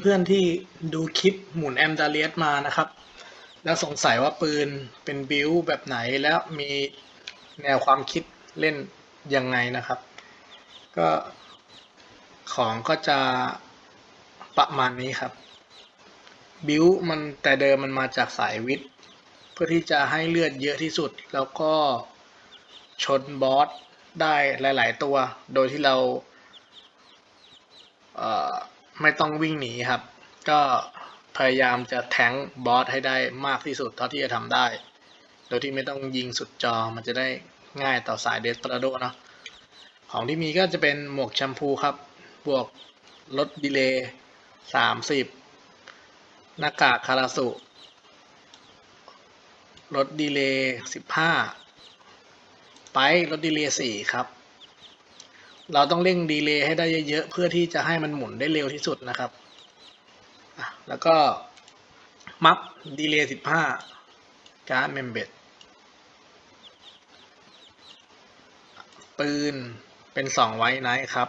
เพื่อนๆที่ดูคลิปหมุนแอมดาเลียสมานะครับ แล้วสงสัยว่าปืนเป็นบิวแบบไหนแล้วมีแนวความคิดเล่นยังไงนะครับ ก็ของก็จะประมาณนี้ครับ บิวมันแต่เดิมมันมาจากสายวิทย์ เพื่อที่จะให้เลือดเยอะที่สุด แล้วก็ชนบอสได้หลาย ๆ ตัว โดยที่เราเอ่อ ไม่ต้องวิ่งหนีครับ ก็พยายามจะแทงบอสให้ได้มากที่สุดเท่าที่จะทำได้ โดยที่ไม่ต้องยิงสุดจอมันจะได้ง่ายต่อสายเดสตราโดเนาะของที่มีก็จะเป็นหมวกแชมพูครับ บวกลดดีเลย์สามสิบหน้ากากคาราสุลดดีเลย์สิบห้าไปลดดีเลย์สี่ครับ เราต้องเร่งดีเลย์ให้ได้เยอะๆ เพื่อที่จะให้มันหมุนได้เร็วที่สุดนะครับ แล้วก็มัฟดีเลย์สิบห้าการ์ดเมมเบดปืนเป็นสองไว้ไนท์ครับ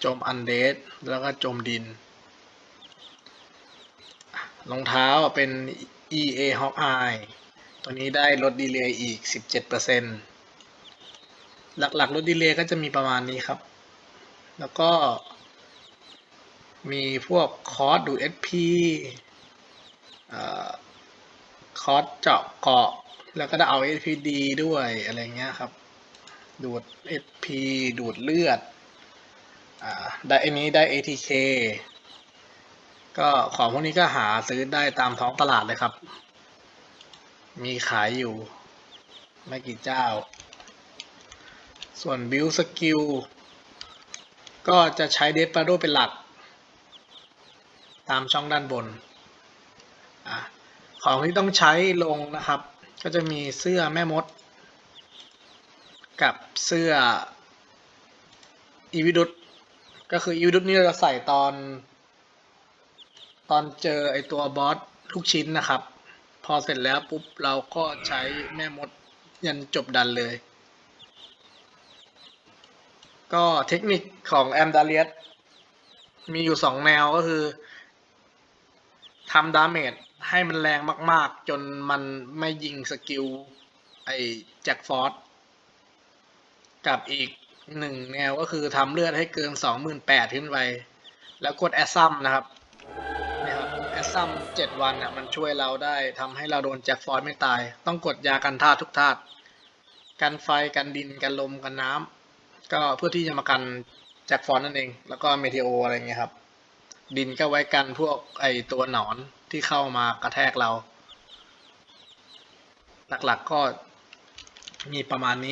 โจมอันเดสแล้วก็โจมดินรองเท้าเป็น EA Hawkeye ตัวนี้ได้ลดดีเลย์อีก 17%หลักๆลดดีเลย์ก็จะมีประมาณนี้ครับ แล้วก็มีพวกคอร์สดู SP คอร์สเจาะเกาะ แล้วก็ได้เอา SPD ด้วยอะไรเงี้ยครับ ดูด SP ดูดเลือดอได้อันนี้ได้ ATK ก็ของพวกนี้ก็หาซื้อได้ตามท้องตลาดเลยครับ มีขายอยู่ ไม่กี่เจ้า ส่วน Build Skill ก็ ก็จะใช้เด p ปาโดเป็นหลัก ตามช่องด้านบนอของที่ต้องใช้ลงนะครับ ก็จะมีเสื้อแม่มด กับเสื้ออีวิดุตก็คืออีวิดุตนี่เราจะใส่ตอน ตอนเจอไอตัวบอสทุกชิ้นนะครับ พอเสร็จแล้วปุ๊บเราก็ใช้แม่มดยันจบดันเลย ก็เทคนิคของแอมดาเลียสมีอยู่สองแนวก็คือทำดาเมจให้มันแรงมาก ๆ จนมันไม่ยิงสกิล ไอ้แจ็คฟอร์ดกับอีกหนึ่งแนวก็คือทำเลือดให้เกินสองหมื่นแปดขึ้นไป แล้วกดแอสซัมนะครับนี่ยครับแอสซัมเจ็ดวันอะมันช่วยเราได้ทำให้เราโดนแจ็คฟอร์ดไม่ตาย ต้องกดยากันธาตุทุกธาตุกันไฟกันดินกันลมกันน้ำ ก็เพื่อที่จะมากันแจ็คฟอนนั่นเอง แล้วก็เมเทโออะไรเงี้ยครับ ดินก็ไว้กันพวกไอตัวหนอนที่เข้ามากระแทกเรา หลักๆก็มีประมาณนี้